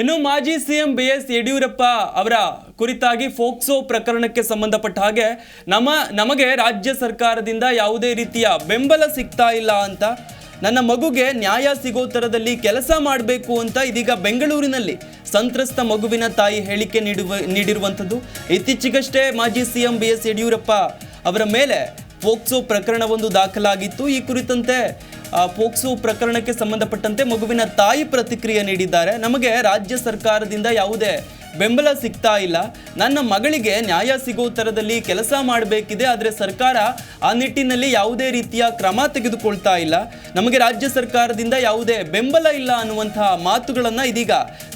ಇನ್ನು ಮಾಜಿ CM B S Yediyurappa ಅವರ ಕುರಿತಾಗಿ ಫೋಕ್ಸೋ ಪ್ರಕರಣಕ್ಕೆ ಸಂಬಂಧಪಟ್ಟ ಹಾಗೆ ನಮ್ಮ, ನಮಗೆ ರಾಜ್ಯ ಸರ್ಕಾರದಿಂದ ಯಾವುದೇ ರೀತಿಯ ಬೆಂಬಲ ಸಿಗ್ತಾ ಇಲ್ಲ ಅಂತ ನನ್ನ ಮಗುಗೆ ನ್ಯಾಯ ಸಿಗೋ ಥರದಲ್ಲಿ ಕೆಲಸ ಮಾಡಬೇಕು ಅಂತ ಇದೀಗ ಬೆಂಗಳೂರಿನಲ್ಲಿ ಸಂತ್ರಸ್ತ ಮಗುವಿನ ತಾಯಿ ಹೇಳಿಕೆ ನೀಡುವ, ನೀಡಿರುವಂಥದ್ದು. ಇತ್ತೀಚೆಗಷ್ಟೇ ಮಾಜಿ ಸಿಎಂ ಬಿ ಎಸ್ ಯಡಿಯೂರಪ್ಪ ಅವರ ಮೇಲೆ ಫೋಕ್ಸೋ ಪ್ರಕರಣವೊಂದು ದಾಖಲಾಗಿತ್ತು. ಈ ಕುರಿತಂತೆ ಪೋಕ್ಸೋ ಪ್ರಕರಣಕ್ಕೆ ಸಂಬಂಧಪಟ್ಟಂತೆ ಮಗುವಿನ ತಾಯಿ ಪ್ರತಿಕ್ರಿಯೆ ನೀಡಿದ್ದಾರೆ. ನಮಗೆ ರಾಜ್ಯ ಸರ್ಕಾರದಿಂದ ಯಾವುದೇ ಬೆಂಬಲ ಸಿಗ್ತಾ ಇಲ್ಲ. ನನ್ನ ಮಗಳಿಗೆ ನ್ಯಾಯ ಸಿಗೋ ಥರದಲ್ಲಿ ಕೆಲಸ ಮಾಡಬೇಕಿದೆ. ಆದರೆ ಸರ್ಕಾರ ಆ ನಿಟ್ಟಿನಲ್ಲಿ ಯಾವುದೇ ರೀತಿಯ ಕ್ರಮ ತೆಗೆದುಕೊಳ್ತಾ ಇಲ್ಲ. ನಮಗೆ ರಾಜ್ಯ ಸರ್ಕಾರದಿಂದ ಯಾವುದೇ ಬೆಂಬಲ ಇಲ್ಲ ಅನ್ನುವಂತಹ ಮಾತುಗಳನ್ನು ಇದೀಗ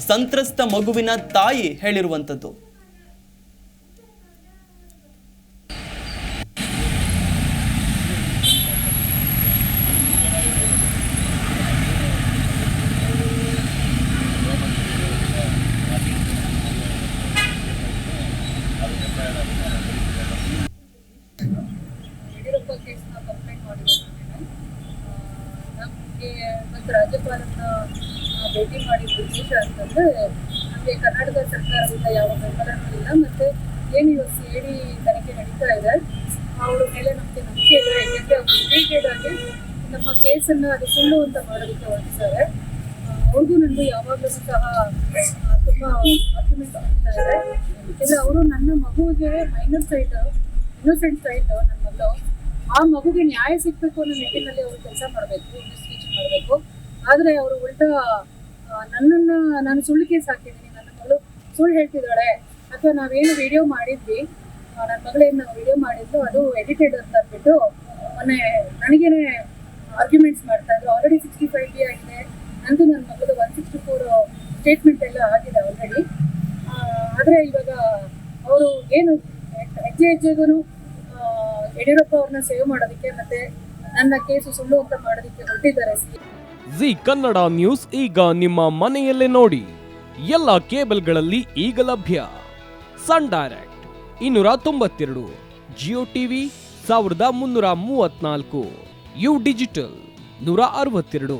ಸಂತ್ರಸ್ತ ಮಗುವಿನ ತಾಯಿ ಹೇಳಿರುವಂಥದ್ದು. ಯಡಿಯೂರಪ್ಪ ಕೇಸ್ನ ಕಂಪ್ಲೇಂಟ್ ಮಾಡಿರೋದು ನಮಗೆ ಮತ್ತು ರಾಜ್ಯಪಾಲರನ್ನ ಭೇಟಿ ಮಾಡಿದ ಉದ್ದೇಶ ಅಂತಂದ್ರೆ, ನಮಗೆ ಕರ್ನಾಟಕ ಸರ್ಕಾರದಿಂದ ಯಾವ ಬೆಂಬಲನೂ ಇಲ್ಲ, ಮತ್ತು ಏನು ಇವಾಗ ಸಿ ತನಿಖೆ ನಡೀತಾ ಇದೆ, ಅವ್ರ ಮೇಲೆ ನಮಗೆ ನಂಬಿಕೆ ಇದೆ ಏಕೆಂದರೆ ಅವರು ನಮ್ಮ ಕೇಸನ್ನು ಅದು ಸುಳ್ಳು ಅಂತ ಮಾಡೋದಕ್ಕೆ ಹೊರಟಿದ್ದಾರೆ. ಅವ್ರಿಗೂ ನನಗೆ ಯಾವಾಗಲೂ ಸಹ ತುಂಬ ಆರ್ಗ್ಯುಮೆಂಟ್ ಆಗ್ತಾ ಇದೆ. ಯಾಕೆಂದರೆ ಅವರು ನನ್ನ ಮಗುವಿಗೆ ಮೈನರ್ ಸೈಡ್ ಇನ್ನೋಸೆಂಟ್ ಸೈಡ್ ನನ್ನ ಮಗಳು. ಆ ಮಗುಗೆ ನ್ಯಾಯ ಸಿಗಬೇಕು ಅನ್ನೋ ನಿಟ್ಟಿನಲ್ಲಿ ಅವರು ಕೆಲಸ ಮಾಡಬೇಕು ಇನ್ವೆಸ್ಟಿಗೇಷನ್ ಮಾಡಬೇಕು. ಆದರೆ ಅವರು ಉಲ್ಟಾ ನನ್ನನ್ನು, ನಾನು ಸುಳ್ಳು ಕೇಸ್ ಹಾಕಿದ್ದೀನಿ, ನನ್ನ ಮಗಳು ಸುಳ್ಳು ಹೇಳ್ತಿದ್ದಾಳೆ, ಅಥವಾ ನಾವೇನು ವಿಡಿಯೋ ಮಾಡಿದ್ವಿ ನನ್ನ ಮಗಳೇನು ವಿಡಿಯೋ ಮಾಡಿದ್ದು, ಅದು ಎಡಿಟೆಡ್ ಅಂತ ಅಂದ್ಬಿಟ್ಟು ಮೊನ್ನೆ ನನಗೇನೆ ಆರ್ಗ್ಯುಮೆಂಟ್ಸ್ ಮಾಡ್ತಾ ಇದ್ರು. ಆಲ್ರೆಡಿ ಸಿಕ್ಸ್ಟಿ ಫೈವ್ ಬಿ ಆಗಿದೆ. ನಂದು ನನ್ನ ಮಗಳು ಒನ್ ಸಿಕ್ಸ್ಟಿ ಫೋರ್ ಸ್ಟೇಟ್ಮೆಂಟ್ ಎಲ್ಲ ಆಗಿದೆ ಆಲ್ರೆಡಿ ಆದರೆ ಇವಾಗ ಅವರು ಏನು ಹೆಜ್ಜೆ ಹೆಜ್ಜೆಗೂ ಯಡಿಯೂರಪ್ಪ ಅವ್ರನ್ನ ಸೇವ್ ಮಾಡೋದಕ್ಕೆ ಮತ್ತೆ ನನ್ನ ಕೇಸು ಸುಳ್ಳು ಅಂತ ಮಾಡೋದಕ್ಕೆ ಹೊರಟಿದ್ದಾರೆ. ಜಿ ಕನ್ನಡ ನ್ಯೂಸ್ ಈಗ ನಿಮ್ಮ ಮನೆಯಲ್ಲೇ ನೋಡಿ. ಎಲ್ಲ ಕೇಬಲ್ಗಳಲ್ಲಿ ಈಗ ಲಭ್ಯ. ಸನ್ ಡೈರೆಕ್ಟ್ ಇನ್ನೂರ ತೊಂಬತ್ತೆರಡು, ಜಿಯೋ ಟಿವಿ ಸಾವಿರದ ಮುನ್ನೂರ ಮೂವತ್ನಾಲ್ಕು ಯು ಡಿಜಿಟಲ್ ನೂರ ಅರವತ್ತೆರಡು.